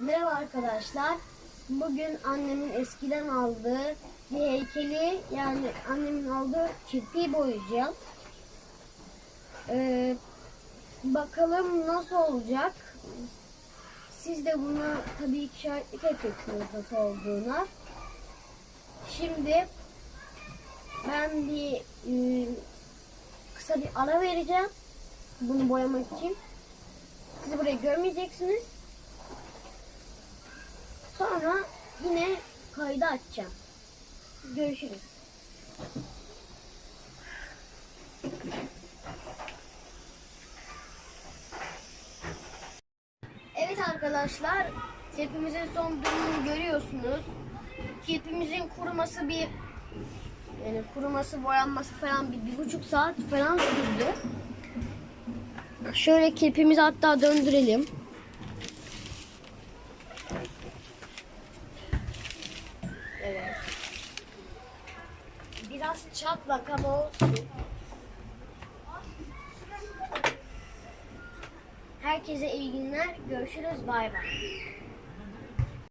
Merhaba arkadaşlar. Bugün annemin eskiden aldığı bir heykeli yani annemin aldığı kirpiği boyayacağım. Ee, bakalım nasıl olacak. Siz de bunu tabii ki şahitlik edeceksiniz nasıl olduğuna. Şimdi ben bir e, kısa bir ara vereceğim. Bunu boyamak için. Sizi buraya görmeyeceksiniz. Sonra yine kaydı açacağım. Görüşürüz. Evet arkadaşlar, kirpimizin son durumunu görüyorsunuz. Kirpimizin kuruması bir yani kuruması, boyanması falan bir, bir buçuk saat falan sürdü. Şöyle kirpimizi hatta döndürelim. Biraz çatlak ama olsun. Herkese iyi günler. Görüşürüz. Bay bay.